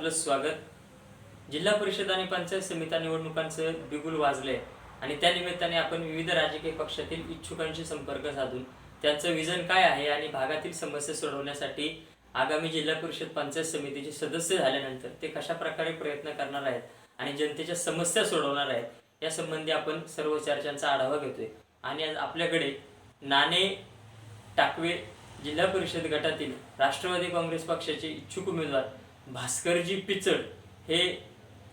आपलं स्वागत. जिल्हा परिषद आणि पंचायत समिता निवडणुकांचं बिगुल वाजले आणि त्या निमित्ताने आपण विविध राजकीय पक्षातील इच्छुकांशी संपर्क साधून त्यांचं विजन काय आहे आणि भागातील समस्या सोडवण्यासाठी आगामी जिल्हा परिषद पंचायत समितीचे सदस्य झाल्यानंतर ते कशा प्रकारे प्रयत्न करणार आहेत आणि जनतेच्या समस्या सोडवणार आहेत या संबंधी आपण सर्व चर्चांचा आढावा घेतोय. आणि आज आपल्याकडे नाणे टाकवे जिल्हा परिषद गटातील राष्ट्रवादी काँग्रेस पक्षाचे इच्छुक उमेदवार भास्करजी पिचड हे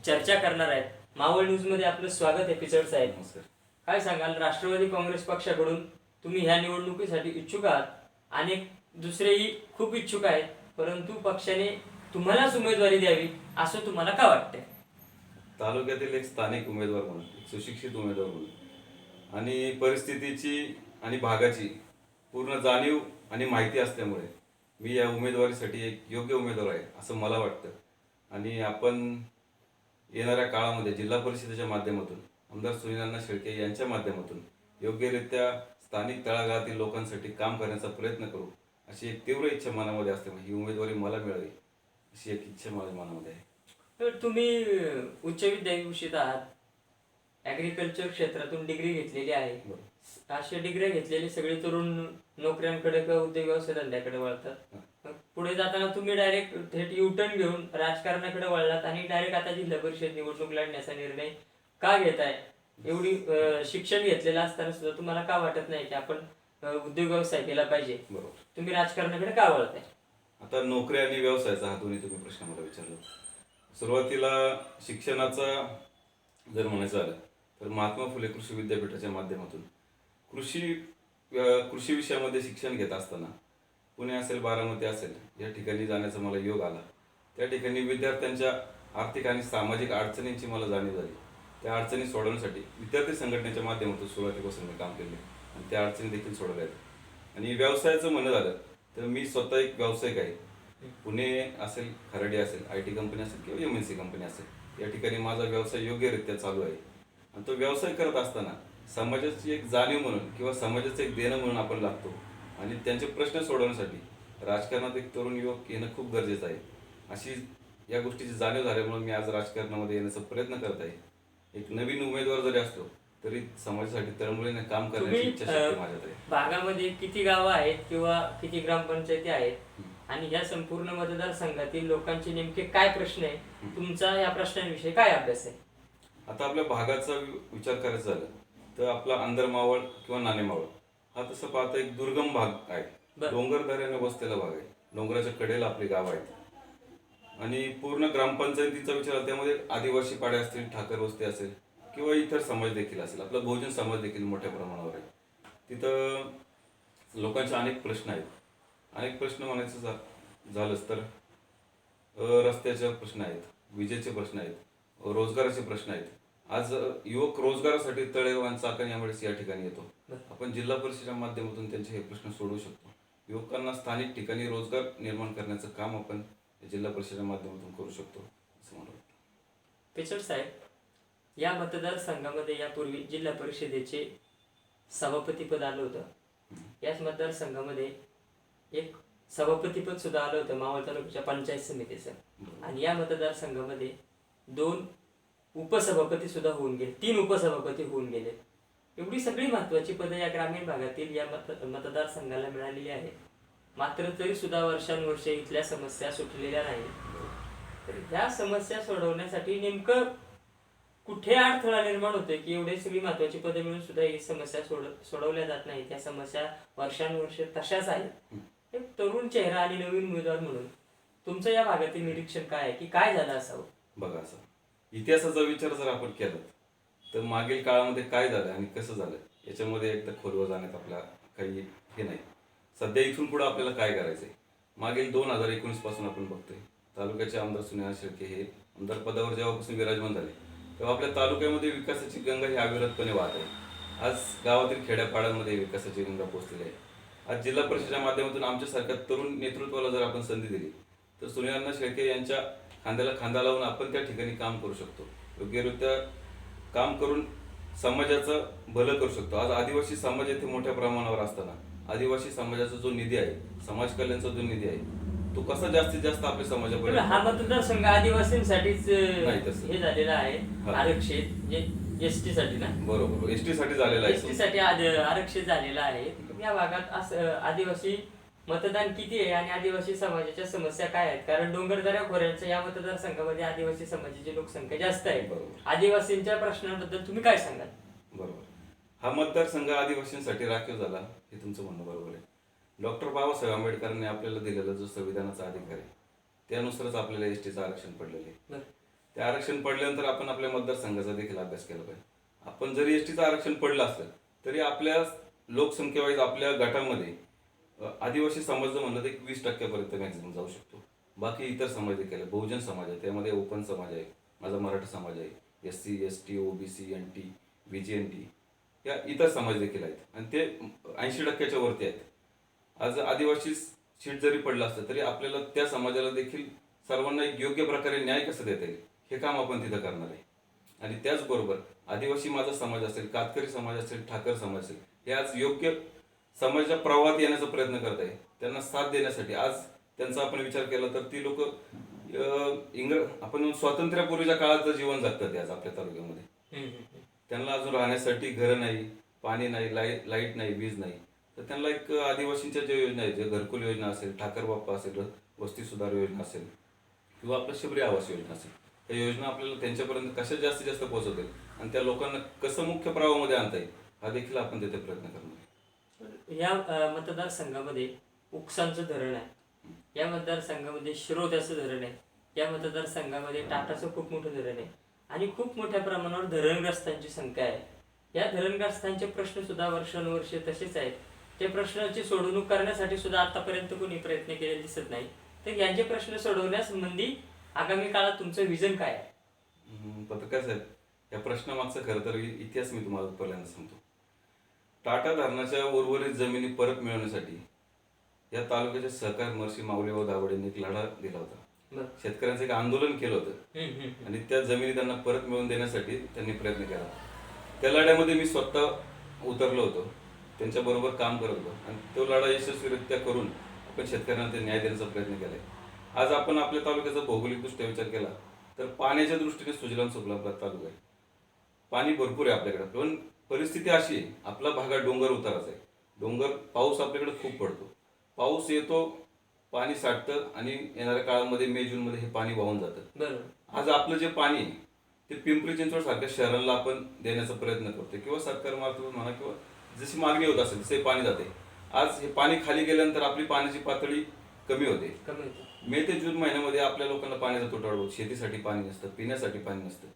चर्चा करणार आहेत. मावळ न्यूजमध्ये आपलं स्वागत आहे पिचड साहेब. नमस्कार. काय सांगाल? राष्ट्रवादी काँग्रेस पक्षाकडून तुम्ही ह्या निवडणुकीसाठी इच्छुक आहात. अनेक दुसरेही खूप इच्छुक आहेत परंतु पक्षाने तुम्हालाच उमेदवारी द्यावी असं तुम्हाला का वाटतंय? तालुक्यातील एक स्थानिक उमेदवार म्हणून एक सुशिक्षित उमेदवार म्हणून. आणि परिस्थितीची आणि भागाची पूर्ण जाणीव आणि माहिती असल्यामुळे मी या उमेदवारीसाठी एक योग्य उमेदवार आहे असं मला वाटतं. आणि आपण येणाऱ्या काळामध्ये जिल्हा परिषदेच्या माध्यमातून आमदार सुनीलांना शेळके यांच्या माध्यमातून योग्यरित्या स्थानिक तळागाळातील लोकांसाठी काम करण्याचा प्रयत्न करू अशी एक तीव्र इच्छा मनामध्ये असल्यामुळे ही उमेदवारी मला मिळावी अशी एक इच्छा माझ्या मनामध्ये आहे. तर तुम्ही उच्च विद्याभूषित आहात. ऍग्रिकल्चर क्षेत्रातून डिग्री घेतलेली आहे. अशा डिग्र्या घेतलेले सगळे तरुण नोकऱ्यांकडे किंवा उद्योग व्यवसाय धंद्याकडे वळतात. मग पुढे जाताना तुम्ही डायरेक्ट थेट युटर्न घेऊन राजकारणाकडे वळलात आणि डायरेक्ट आता जिल्हा परिषद निवडणूक लढण्याचा निर्णय का घेताय? एवढी अं, शिक्षण घेतलेलं असताना सुद्धा तुम्हाला का वाटत नाही की आपण अं, उद्योग व्यवसाय केला पाहिजे? बरोबर. तुम्ही राजकारणाकडे का वळताय? आता नोकरी आणि व्यवसायाचा हा दोन्ही तुम्ही प्रश्न मला विचारला. सुरुवातीला शिक्षणाचा जर म्हणायचं झालं तर महात्मा फुले कृषी विद्यापीठाच्या माध्यमातून कृषी कृषी विषयामध्ये शिक्षण घेत असताना पुणे असेल बारामती असेल या ठिकाणी जाण्याचा मला योग आला. त्या ठिकाणी विद्यार्थ्यांच्या आर्थिक आणि सामाजिक अडचणींची मला जाणीव झाली. त्या अडचणी सोडवण्यासाठी विद्यार्थी संघटनेच्या माध्यमातून सुरुवातीपासून मी काम केले आणि त्या अडचणी देखील सोडवल्या आहेत. आणि व्यवसायाचं म्हणणं झालं तर मी स्वतः एक व्यावसायिक आहे. पुणे असेल खराडी असेल आय टी कंपनी असेल किंवा एम एन सी कंपनी असेल या ठिकाणी माझा व्यवसाय योग्यरित्या चालू आहे. आणि तो व्यवसाय करत असताना समाजाची एक जाणीव म्हणून किंवा समाजाचं एक देणं म्हणून आपण लागतो. आणि त्यांचे प्रश्न सोडवण्यासाठी राजकारणात एक तरुण युवक येणं खूप गरजेचं आहे. अशी या गोष्टीची जाणीव झाल्यामुळे मी आज राजकारणामध्ये येण्याचा प्रयत्न करत आहे. एक नवीन उमेदवार जरी असलो तरी समाजासाठी तळमळीने काम करण्याची माझ्यात आहे. भागामध्ये किती गावं आहेत किंवा किती ग्रामपंचायती आहेत? आणि ह्या संपूर्ण मतदारसंघातील लोकांचे नेमके काय प्रश्न आहे? तुमचा या प्रश्नांविषयी काय अभ्यास आहे? आता आपल्या भागाचा विचार करायचा झाला तर आपला अंदरमावळ किंवा नाणेमावळ हा तसं पाहता एक दुर्गम भाग आहे. डोंगर दऱ्याने बसलेला भाग आहे. डोंगराच्या कडेला आपली गाव आहेत. आणि पूर्ण ग्रामपंचायतीचा विचार त्यामध्ये आदिवासी पाड्या असतील ठाकर वस्ती असेल किंवा इतर समाज देखील असेल. आपला बहुजन समाज देखील मोठ्या प्रमाणावर आहे. तिथं लोकांचे अनेक प्रश्न आहेत. अनेक प्रश्न म्हणायचं झालंच तर रस्त्याचे प्रश्न आहेत विजेचे प्रश्न आहेत रोजगाराचे प्रश्न आहेत. आज युवक रोजगारासाठी तळेगाव चाकण यावेळेस या ठिकाणी येतो. आपण जिल्हा परिषदेच्या माध्यमातून त्यांचे हे प्रश्न सोडवू शकतो. युवकांना स्थानिक ठिकाणी रोजगार निर्माण करण्याचं काम आपण जिल्हा परिषदेच्या माध्यमातून करू शकतो असं मला वाटतं. पेचड साहेब या मतदारसंघामध्ये यापूर्वी जिल्हा परिषदेचे सभापतीपद आलं होतं. याच मतदारसंघामध्ये एक सभापतीपद सुद्धा आलं होतं मावळ तालुक्याच्या पंचायत समितीचं. आणि या मतदारसंघामध्ये दोन उपसभापती सुद्धा होऊन गेले. तीन उपसभापती होऊन गेले. एवढी सगळी महत्वाची पदं या ग्रामीण भागातील या मत मतदारसंघाला मिळालेली आहेत. मात्र तरी सुद्धा वर्षानुवर्षे इथल्या समस्या सुटलेल्या नाही तर ह्या समस्या सोडवण्यासाठी नेमकं कुठे अडथळा निर्माण होतोय की एवढे सगळी महत्वाची पदे मिळून सुद्धा ही समस्या सोड सोडवल्या जात नाहीत? त्या समस्या वर्षानुवर्षे तशाच आहेत. एक तरुण चेहरा आणि नवीन उमेदवार म्हणून तुमचं या भागातील निरीक्षण काय आहे? की काय झालं असावं? बघा असं इतिहासाचा विचार जर आपण केला तर मागील काळामध्ये काय झालं आणि कसं झालं याच्यामध्ये एकदा खोलवर जाण्यात आपल्या काही हे नाही. सध्या इथून पुढे आपल्याला काय करायचंय? मागील दोन हजार एकोणीसपासून आपण बघतोय तालुक्याचे आमदार सुनील शेळके हे आमदार पदावर जेव्हापासून विराजमान झाले तेव्हा आपल्या तालुक्यामध्ये विकासाची गंगा ही अविरतपणे वाहत आहे. आज गावातील खेड्यापाड्यांमध्ये विकासाची गंगा पोहोचलेली आहे. आज जिल्हा परिषदेच्या माध्यमातून आमच्यासारख्या तरुण नेतृत्वाला जर आपण संधी दिली तर सुनीलांना शेळके यांच्या खांद्याला खांदा लावून आपण त्या ठिकाणी काम करू शकतो. योग्यरित्या काम करून समाजाचं भलं करू शकतो. आज आदिवासी समाज येथे मोठ्या प्रमाणावर असताना आदिवासी समाजाचा जो निधी आहे समाज कल्याणचा जो निधी आहे तो कसा जास्तीत जास्त आपल्या समाजापर्यंत हा मतदारसंघ आदिवासींसाठीच अं, नाही तसं. हे झालेला आहे. आरक्षित जे एस टी साठी ना? बरोबर. एसटी साठी झालेला आहे. साठी आद- आरक्षित झालेला आहे. या भागात असं आदिवासी मतदान किती आहे आणि आदिवासी समाजाच्या समस्या काय आहेत? कारण डोंगरदऱ्या खोऱ्यांच्या या मतदारसंघामध्ये आदिवासी समाजाची लोकसंख्या जास्त आहे. बरोबर. आदिवासींच्या प्रश्नांबद्दल तुम्ही काय सांगाल? बरोबर. हा मतदारसंघ आदिवासींसाठी राखीव झाला हे तुमचं म्हणणं बरोबर आहे. डॉक्टर बाबासाहेब आंबेडकरांनी आपल्याला दिलेला जो संविधानाचा अधिकार आहे त्यानुसारच आपल्याला एस टीचं आरक्षण पडलेलं आहे. बरं. ते आरक्षण पडल्यानंतर आपण आपल्या मतदारसंघाचा देखील अभ्यास केला पाहिजे. आपण जरी एस टीचं आरक्षण पडलं असलं तरी आपल्या लोकसंख्येवाईज आपल्या गटामध्ये आदिवासी समाज म्हणलं तर एक वीस टक्क्यापर्यंत मॅक्झिमम जाऊ शकतो. बाकी इतर समाज देखील आहे बहुजन समाज आहे त्यामध्ये ओपन समाज आहे माझा मराठा समाज आहे S C S T OBC N T B G N T या इतर समाज देखील आहेत. आणि ते ऐंशी टक्क्याच्या वरती आहेत. आज आदिवासी सीट जरी पडलं असलं तरी आपल्याला त्या समाजाला देखील सर्वांना एक योग्य प्रकारे न्याय कसं देता येईल हे काम आपण तिथं करणार आहे. आणि त्याचबरोबर आदिवासी माझा समाज असेल कातकरी समाज असेल ठाकर समाज असेल हे आज योग्य समाजाच्या प्रवाहात येण्याचा प्रयत्न करत आहे त्यांना साथ देण्यासाठी आज त्यांचा आपण विचार केला तर ती लोक इंग्रज आपण स्वातंत्र्यापूर्वीच्या काळाचं जीवन जगतात ते आज आपल्या तालुक्यामध्ये. त्यांना अजून राहण्यासाठी घरं नाही पाणी नाही लाइट लाइट नाही वीज नाही तर त्यांना एक आदिवासींच्या ज्या योजना आहेत जे घरकुल योजना असेल ठाकर बाप्पा असेल वस्ती सुधार योजना असेल किंवा आपलं शबरी आवास योजना असेल या योजना आपल्याला त्यांच्यापर्यंत कशा जास्तीत जास्त पोहोचवतील आणि त्या लोकांना कसं मुख्य प्रवाहामध्ये आणता येईल हा देखील आपण तिथे प्रयत्न करणार. या मतदारसंघामध्ये उकसांचं धरण आहे. या मतदारसंघामध्ये शिरोद्याचं धरण आहे. या मतदारसंघामध्ये टाटाचं खूप मोठं धरण आहे. आणि खूप मोठ्या प्रमाणावर धरणग्रस्तांची संख्या आहे. या धरणग्रस्तांचे प्रश्न सुद्धा वर्षानुवर्ष तसेच आहेत. त्या प्रश्नाची सोडवणूक करण्यासाठी सुद्धा आतापर्यंत कोणी प्रयत्न केलेले दिसत नाही. तर यांचे प्रश्न सोडवण्यासंबंधी आगामी काळात तुमचं विजन काय आहे? पत्रकार साहेब या प्रश्नामागचा खरं तर इतिहास मी तुम्हाला पहिल्यांदा सांगतो. टाटा धरणाच्या उर्वरित जमिनी परत मिळवण्यासाठी या तालुक्याचे सहकार महर्षी माऊली व दावड यांनी एक लढा दिला होता. शेतकऱ्यांचं एक आंदोलन केलं होतं. आणि त्या जमिनी त्यांना परत मिळवून देण्यासाठी त्यांनी प्रयत्न केला त्या लढ्यामध्ये मी स्वतः उतरलो होतो. त्यांच्याबरोबर काम करत होतो. आणि तो लढा यशस्वीरित्या करून आपण शेतकऱ्यांना ते न्याय देण्याचा प्रयत्न केलाय. आज आपण आपल्या तालुक्याचा भौगोलिकदृष्ट्या विचार केला तर पाण्याच्या दृष्टीने सुजलाम सुफलाम तालुका आहे. पाणी भरपूर आहे आपल्याकडे. पण परिस्थिती अशी आहे आपला भाग हा डोंगर उताराचा आहे. डोंगर पाऊस आपल्याकडे खूप पडतो. पाऊस येतो पाणी साठतं आणि येणाऱ्या काळामध्ये मे जून मध्ये हे पाणी वाहून जातं. बरोबर. आज आपलं जे पाणी ते पिंपरी चिंचवड सारख्या शहराला आपण देण्याचा प्रयत्न करतो किंवा सरकार मार्फत म्हणा किंवा जशी मागणी होत असेल तसे पाणी जाते. आज हे पाणी खाली गेल्यानंतर आपली पाण्याची पातळी कमी होते. कमी होतं. मे ते जून महिन्यामध्ये आपल्या लोकांना पाण्याचा तुटवडा होतो. शेतीसाठी पाणी नसतं पिण्यासाठी पाणी नसतं.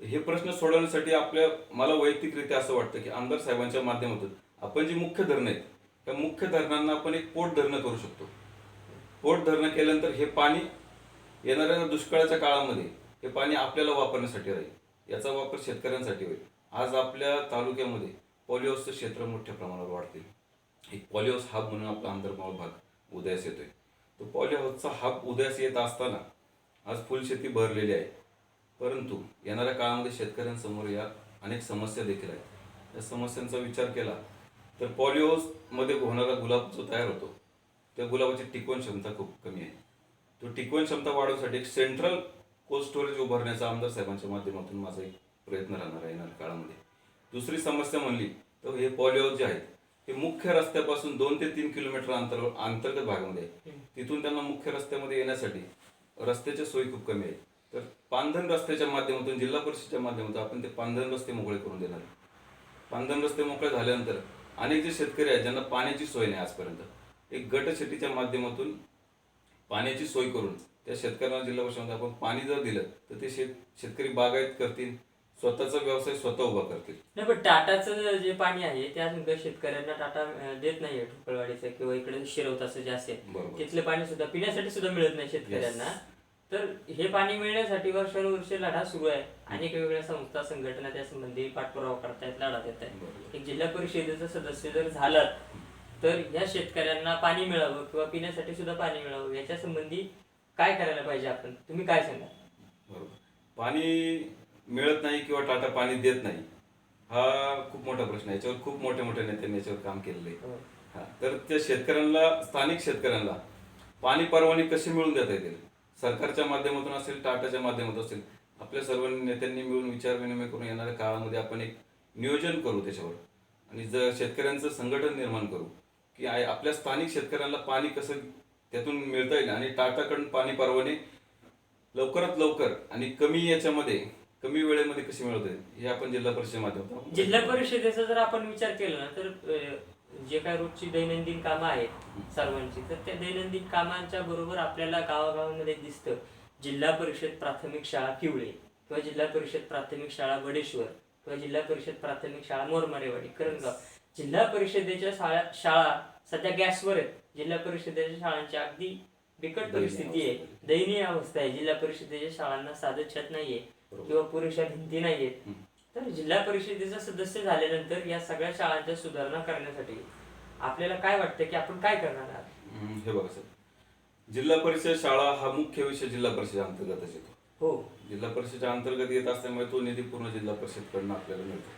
हे प्रश्न सोडवण्यासाठी आपल्या मला वैयक्तिकरित्या असं वाटतं की आमदार साहेबांच्या माध्यमातून आपण जे मुख्य धरणं आहेत त्या मुख्य धरणांना आपण एक पोट धरणं करू शकतो. पोट धरणं केल्यानंतर हे पाणी येणाऱ्या दुष्काळाच्या काळामध्ये हे पाणी आपल्याला वापरण्यासाठी राहील. याचा वापर शेतकऱ्यांसाठी होईल. आज आपल्या तालुक्यामध्ये पॉलिओसचं क्षेत्र मोठ्या प्रमाणावर वाढते एक पॉलिओस हब म्हणून आपला आंतरमाळ भाग उदयास येतोय. तो पॉलिओसचा हब उदयास येत असताना आज फुलशेती भरलेली आहे. परंतु येणाऱ्या काळामध्ये शेतकऱ्यांसमोर या अनेक समस्या देखील आहेत. या समस्यांचा विचार केला तर पॉलिओसमध्ये होणारा गुलाब जो तयार होतो त्या गुलाबाची टिकवण क्षमता खूप कमी आहे. तो टिकवण क्षमता वाढवण्यासाठी एक सेंट्रल कोल्ड स्टोरेज उभारण्याचा आमदार साहेबांच्या माध्यमातून माझा एक प्रयत्न राहणार आहे येणाऱ्या काळामध्ये. दुसरी समस्या म्हणली तर हे पॉलिओस जे आहेत हे मुख्य रस्त्यापासून दोन ते तीन किलोमीटर अंतर अंतर्गत भागामध्ये आहे. तिथून त्यांना मुख्य रस्त्यामध्ये येण्यासाठी रस्त्याच्या सोयी खूप कमी आहेत तर पांधन रस्त्याच्या माध्यमातून जिल्हा परिषदेच्या माध्यमातून आपण ते पांधन रस्ते मोकळे करून देणार. पांधन रस्ते मोकळे झाल्यानंतर अनेक जे शेतकरी आहेत ज्यांना पाण्याची सोय नाही आजपर्यंत एक गट शेतीच्या माध्यमातून पाण्याची सोय करून त्या शेतकऱ्यांना जिल्हा परिषदेमध्ये आपण पाणी जर दिलं तर ते शेत शेतकरी बागायत करतील स्वतःचा व्यवसाय स्वतः उभा करतील नाही पण टाटाचं जे पाणी आहे ते अजून काही शेतकऱ्यांना टाटा देत नाहीये ठोकळवाडीचं किंवा इकडे शिरवताचं जे असेल. तिथले पाणी सुद्धा पिण्यासाठी सुद्धा मिळत नाही शेतकऱ्यांना तर हे पाणी मिळण्यासाठी वर्षानुवर्ष लढा सुरू आहे. अनेक वेगवेगळ्या संस्था संघटना त्या संबंधी पाठपुरावा करतायत लढा देत आहेत. एक जिल्हा परिषदेचं सदस्य जर झालात तर या शेतकऱ्यांना पाणी मिळावं किंवा पिण्यासाठी सुद्धा पाणी मिळावं याच्या संबंधी काय करायला पाहिजे आपण? तुम्ही काय सांगा बरोबर. पाणी मिळत नाही किंवा टाटा पाणी देत नाही हा खूप मोठा प्रश्न आहे. याच्यावर खूप मोठ्या मोठ्या नेत्यांनी याच्यावर काम केलेलं आहे हा. तर त्या शेतकऱ्यांना स्थानिक शेतकऱ्यांना पाणी परवाने कसे मिळवून देता येतील? सरकारच्या माध्यमातून असेल टाटाच्या माध्यमातून असेल आपल्या सर्व नेत्यांनी मिळून विचार विनिमय करून येणाऱ्या काळामध्ये आपण एक नियोजन करू त्याच्यावर. आणि जर शेतकऱ्यांचं संघटन निर्माण करू की आपल्या स्थानिक शेतकऱ्यांना पाणी कसं त्यातून मिळता येईल आणि टाटाकडून पाणी परवाने लवकरात लवकर आणि कमी याच्यामध्ये कमी वेळेमध्ये कसे मिळवता येईल हे आपण जिल्हा परिषद माध्यमातून जिल्हा परिषदेचा जर आपण विचार केला ना तर जे काय रोजची दैनंदिन कामं आहेत सर्वांची तर त्या दैनंदिन कामांच्या बरोबर आपल्याला गावागावामध्ये दिसतं जिल्हा परिषद प्राथमिक शाळा किवळे किंवा जिल्हा परिषद प्राथमिक शाळा बडेश्वर किंवा जिल्हा परिषद प्राथमिक शाळा मोरमारेवाडी करंजगाव जिल्हा परिषदेच्या शाळा शाळा सध्या गॅसवर आहेत जिल्हा परिषदेच्या शाळांची अगदी बिकट परिस्थिती आहे. दयनीय अवस्था आहे जिल्हा परिषदेच्या शाळांना साधं छत नाहीये. किंवा पुरेशा भिंती नाहीयेत. तर जिल्हा परिषदेचा सदस्य झाल्यानंतर या सगळ्या शाळांच्या सुधारणा करण्यासाठी आपल्याला काय वाटतं की आपण काय करणार आहात? हे बघा सर. जिल्हा परिषद शाळा हा मुख्य विषय जिल्हा परिषद अंतर्गतच येतो. हो. जिल्हा परिषदेच्या अंतर्गत येत असल्यामुळे तो निधी पूर्ण जिल्हा परिषदकडनं आपल्याला मिळतो.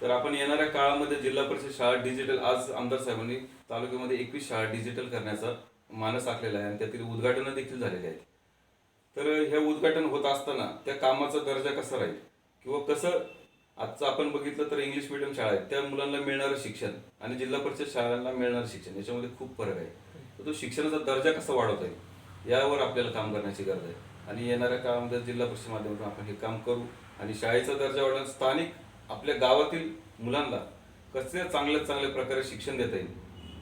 तर आपण येणाऱ्या काळामध्ये जिल्हा परिषद शाळा डिजिटल आज आमदार साहेबांनी तालुक्यामध्ये एकवीस शाळा डिजिटल करण्याचा मानस आखलेला आहे आणि त्यातील उद्घाटनं देखील झालेली आहेत. तर हे उद्घाटन होत असताना त्या कामाचा दर्जा कसा राहील? किंवा कसं आजचं आपण बघितलं तर इंग्लिश मिडियम शाळा आहेत त्या मुलांना मिळणारं शिक्षण आणि जिल्हा परिषद शाळांना मिळणारं शिक्षण याच्यामध्ये खूप फरक आहे. तर तो शिक्षणाचा दर्जा कसा वाढवता येईल यावर आपल्याला काम करण्याची गरज आहे. आणि येणाऱ्या काळामध्ये जिल्हा परिषद माध्यमातून आपण हे काम करू आणि शाळेचा दर्जा वाढवून स्थानिक आपल्या गावातील मुलांना कसे चांगल्या चांगल्या प्रकारे शिक्षण देता येईल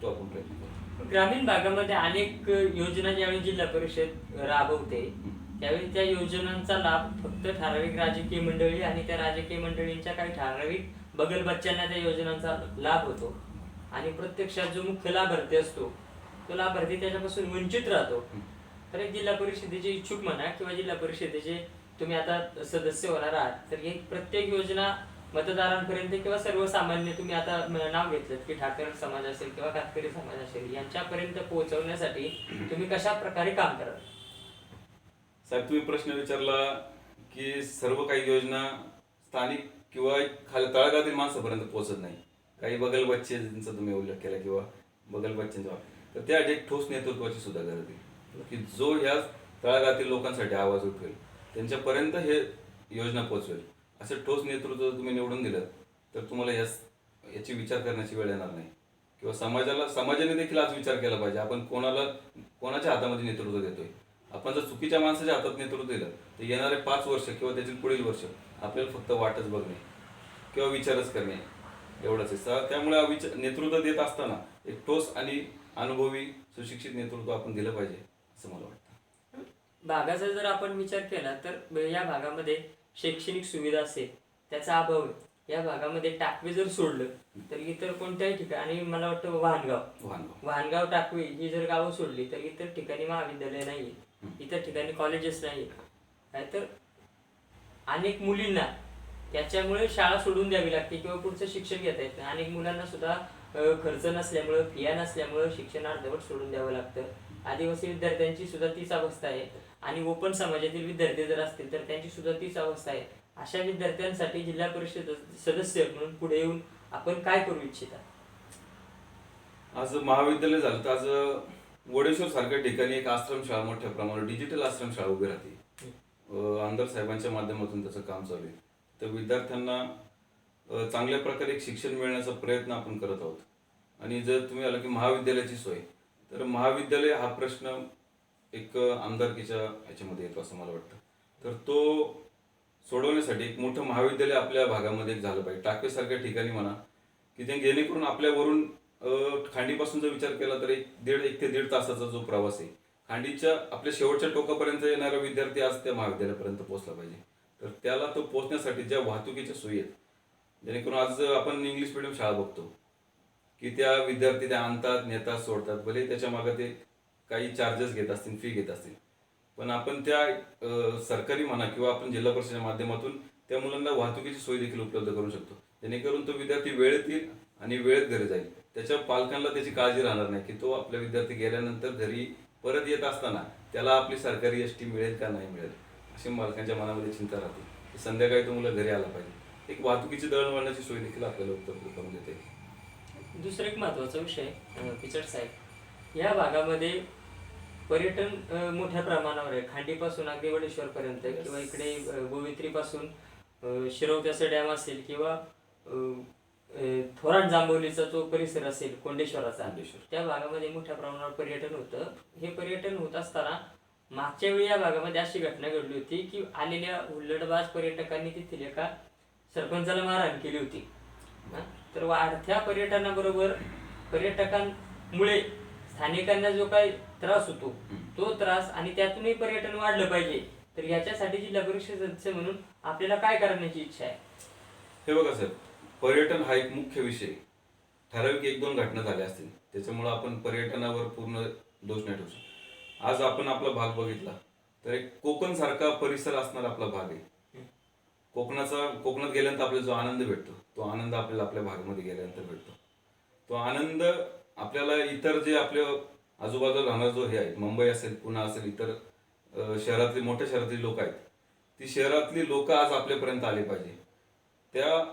तो आपण प्रयत्न करू. ग्रामीण भागामध्ये अनेक योजना ज्यावेळी जिल्हा परिषद राबवते त्यावेळी त्या योजनांचा लाभ फक्त ठराविक राजकीय मंडळी आणि त्या राजकीय मंडळींच्या काही ठराविक बगल बच्चांना त्या योजनांचा लाभ होतो. आणि प्रत्यक्षात जो मुख्य लाभार्थी असतो तो लाभार्थी त्याच्यापासून वंचित राहतो. तर एक जिल्हा परिषदेचे इच्छुक म्हणा किंवा जिल्हा परिषदेचे तुम्ही आता सदस्य होणार आहात तर हे प्रत्येक योजना मतदारांपर्यंत किंवा सर्वसामान्य तुम्ही आता नाव घेतलं की ठाकर समाज असेल किंवा कातकरी समाज असेल यांच्यापर्यंत पोहोचवण्यासाठी तुम्ही कशा प्रकारे काम कराल? साहेब तुम्ही प्रश्न विचारला की सर्व काही योजना स्थानिक किंवा खाली तळागातील माणसापर्यंत पोहोचत नाही. काही बगल बच्चेंचा तुम्ही उल्लेख केला किंवा बगल बच्चेंचा तर त्या एक ठोस नेतृत्वाची सुद्धा गरज आहे. की जो ह्या तळागातील लोकांसाठी आवाज उठवेल त्यांच्यापर्यंत हे योजना पोहोचवेल असं ठोस नेतृत्व तुम्ही निवडून दिलं तर तुम्हाला यास याची विचार करण्याची वेळ येणार नाही. किंवा समाजाला समाजाने देखील आज विचार केला पाहिजे. आपण कोणाला कोणाच्या हातामध्ये नेतृत्व देतोय? आपण जर चुकीच्या माणसाच्या हातात नेतृत्व दिलं तर येणारे पाच वर्ष किंवा त्यातील पुढील वर्ष आपल्याला फक्त वाटच बघणे किंवा विचारच करणे एवढंच आहे. सा- त्यामुळे हा विचार नेतृत्व देत असताना एक ठोस आणि अनुभवी सुशिक्षित नेतृत्व आपण दिलं पाहिजे असं मला वाटतं. भागाचा जर आपण विचार केला तर या भागामध्ये शैक्षणिक सुविधा असेल त्याचा अभाव आहे. या भागामध्ये टाकवे जर सोडलं तर इतर कोणत्याही ठिकाणी मला वाटतं वाहनगाव वाहनगाव वाहनगाव टाकवी ही जर गावं सोडली तर इतर ठिकाणी महाविद्यालय नाही इतर ठिकाणी कॉलेजेस नाही. तर अनेक मुलींना त्याच्यामुळे शाळा सोडून द्यावी लागते किंवा पुढचं शिक्षण घेता येत नाही. अनेक मुलांना सुद्धा खर्च नसल्यामुळं फिया नसल्यामुळं शिक्षण अर्धवट सोडून द्यावं लागतं. आदिवासी विद्यार्थ्यांची सुद्धा तीच अवस्था आहे. आणि ओपन समाजातील विद्यार्थी जर असतील तर त्यांची सुद्धा तीच अवस्था आहे. अशा विद्यार्थ्यांसाठी जिल्हा परिषद सदस्य म्हणून पुढे येऊन आपण काय करू इच्छिता? आज महाविद्यालय झालं तर आज वडेश्वर सारख्या ठिकाणी एक आश्रमशाळा मोठ्या प्रमाणावर डिजिटल आश्रमशाळा उभी राहते. आमदार साहेबांच्या माध्यमातून त्याचं काम चालू आहे. तर विद्यार्थ्यांना चांगल्या प्रकारे एक शिक्षण मिळण्याचा प्रयत्न आपण करत आहोत. आणि जर तुम्ही आला की महाविद्यालयाची सोय तर महाविद्यालय हा प्रश्न एक आमदारकीच्या ह्याच्यामध्ये येतो असं मला वाटतं. तर तो सोडवण्यासाठी एक मोठं महाविद्यालय आपल्या भागामध्ये एक झालं पाहिजे. टाकेसारख्या ठिकाणी म्हणा की ते जेणेकरून आपल्यावरून खांडीपासून जर विचार केला तर एक दीड एक ते दीड तासाचा जो प्रवास आहे खांडीच्या आपल्या शेवटच्या टोकापर्यंत येणारा विद्यार्थी आज त्या महाविद्यालयापर्यंत पोहोचला पाहिजे. तर त्याला तो पोहोचण्यासाठी ज्या वाहतुकीच्या सोयी आहेत जेणेकरून आज आपण इंग्लिश मिडियम शाळा बघतो की त्या विद्यार्थी त्या आणतात नेतात सोडतात भले त्याच्यामागे ते काही चार्जेस घेत असतील फी घेत असतील. पण आपण त्या सरकारी म्हणा किंवा आपण जिल्हा परिषदेच्या माध्यमातून त्या मुलांना वाहतुकीची सोय देखील उपलब्ध करू शकतो. जेणेकरून तो विद्यार्थी वेळेत येईल आणि वेळेत घरी जाईल. त्याच्या पालकांना त्याची काळजी राहणार नाही की तो आपला विद्यार्थी गेल्यानंतर घरी परत येत असताना त्याला आपली सरकारी एस टी मिळेल का नाही मिळेल अशी पालकांच्या मनामध्ये चिंता राहते. की संध्याकाळी तो मुला घरी आला पाहिजे. एक वाहतुकीची दळणवळणाची सोय देखील आपल्याला उपलब्ध करून देते. दुसरा एक महत्त्वाचा विषय पिचड साहेब. या भागामध्ये पर्यटन मोठ्या प्रमाणावर आहे. खांडीपासून अगदी वडेश्वरपर्यंत किंवा इकडे गोवित्रीपासून शिरवत्याचा डॅम असेल किंवा थोराट थोरात जांभवलीचा जो परिसर असेल कोंडेश्वराचा त्या भागामध्ये मोठ्या प्रमाणावर पर्यटन होतं. हे पर्यटन होत असताना मागच्या वेळी या भागामध्ये अशी घटना घडली होती की आलेल्या हुल्लडबाज पर्यटकांनी तेथील एका सरपंचाला मारहाण केली होती. तर वाढत्या पर्यटनाबरोबर पर्यटकांमुळे स्थानिकांना जो काही त्रास होतो तो त्रास आणि त्यातूनही पर्यटन वाढलं पाहिजे. तर याच्यासाठी जिल्हा परिषद सदस्य म्हणून आपल्याला काय करण्याची इच्छा आहे? हे बघा सर पर्यटन हा एक मुख्य विषय. ठराविक एक दोन घटना झाल्या असतील. त्याच्यामुळं आपण पर्यटनावर पूर्ण दोष नाही ठेवू शकतो. आज आपण आपला भाग बघितला तर एक कोकण सारखा परिसर असणारा आपला भाग आहे. कोकणाचा कोकणात गेल्यानंतर आपल्याला जो आनंद भेटतो तो आनंद आपल्याला आपल्या भागामध्ये गेल्यानंतर भेटतो. तो आनंद आपल्याला इतर जे आपल्या आजूबाजूला राहणार जो हे आहे मुंबई असेल पुणे असेल इतर शहरातले शहरातली मोठ्या शहरातली लोक आहेत ती शहरातली लोक आज आपल्यापर्यंत आली पाहिजे. त्या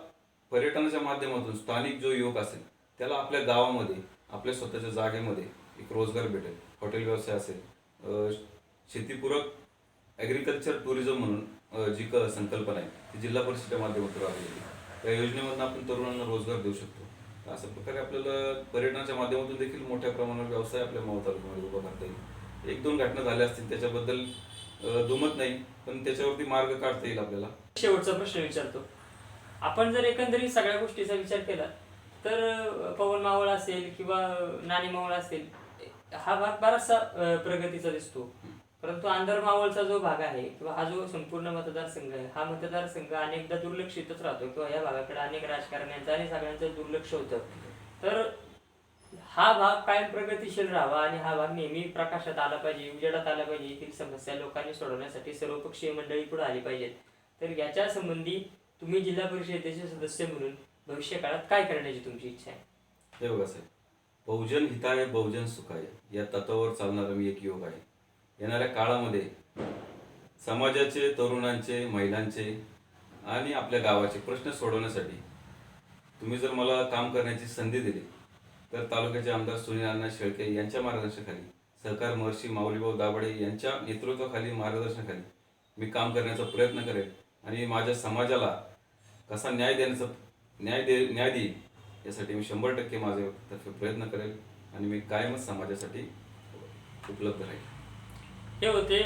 पर्यटनाच्या माध्यमातून स्थानिक जो युवक असेल त्याला आपल्या गावामध्ये आपल्या स्वतःच्या जागेमध्ये एक रोजगार भेटेल हॉटेल व्यवसाय असेल. शेतीपूरक ॲग्रिकल्चर टुरिझम म्हणून जी क संकल्पना आहे ती जिल्हा परिषदेच्या माध्यमातून राबवली त्या योजनेमधून आपण तरुणांना रोजगार देऊ शकतो. अशा प्रकारे आपल्याला पर्यटनाच्या माध्यमातून देखील मोठ्या प्रमाणावर व्यवसाय आपल्या माव तालुक्यामध्ये उभा करता येईल. एक दोन घटना झाल्या असतील त्याच्याबद्दल दुमत नाही पण त्याच्यावरती मार्ग काढता येईल आपल्याला. शेवटचा प्रश्न विचारतो. आपण जर एकंदरीत सगळ्या गोष्टीचा विचार केला तर पवन मावळ असेल किंवा नाणी मावळ असेल हा भाग बराचसा प्रगतीचा दिसतो. परंतु आंधर मावळचा जो भाग आहे किंवा हा जो संपूर्ण मतदारसंघ आहे हा मतदारसंघ अनेकदा दुर्लक्षितच राहतो किंवा या भागाकडे अनेक राजकारण्यांचं आणि सगळ्यांचं दुर्लक्ष होतं. तर हा भाग कायम प्रगतिशील राहावा आणि हा भाग नेहमी प्रकाशात आला पाहिजे उजेडात आला पाहिजे येथील समस्या लोकांनी सोडवण्यासाठी सर्वपक्षीय मंडळी पुढे आली पाहिजेत. तर याच्या संबंधी तुम्ही जिल्हा परिषदेचे सदस्य म्हणून भविष्य काळात काय करण्याची तुमची इच्छा आहे? हे बघा साहेब बहुजन हिताय बहुजन सुखाय या तत्वावर चालणारा मी एक योग आहे. येणाऱ्या काळामध्ये समाजाचे तरुणांचे महिलांचे आणि आपल्या गावाचे प्रश्न सोडवण्यासाठी तुम्ही जर मला काम करण्याची संधी दिली तर तालुक्याचे आमदार सुनील अण्णा शेळके यांच्या मार्गदर्शनाखाली सहकार महर्षी माऊलीभाऊ दाभाडे यांच्या नेतृत्वाखाली मार्गदर्शनाखाली मी काम करण्याचा प्रयत्न करेन आणि माझ्या समाजाला कसा न्याय देण्याचा न्याय दे न्याय देईल यासाठी मी शंभर टक्के माझ्यातर्फे प्रयत्न करेल आणि मी कायमच समाजासाठी उपलब्ध राहील. हे होते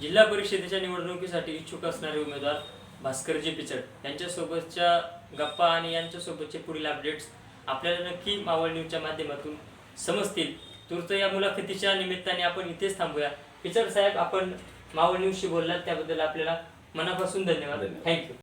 जिल्हा परिषदेच्या निवडणुकीसाठी इच्छुक असणारे उमेदवार भास्करजी पिचड. यांच्यासोबतच्या गप्पा आणि यांच्यासोबतचे पुढील अपडेट्स आपल्याला नक्की मावळ न्यूजच्या माध्यमातून समजतील. तूर्त या मुलाखतीच्या निमित्ताने आपण इथेच थांबूया. पिचड साहेब आपण मावळ न्यूजशी बोललात त्याबद्दल आपल्याला मनापासून धन्यवाद. धन्यवाद. थँक्यू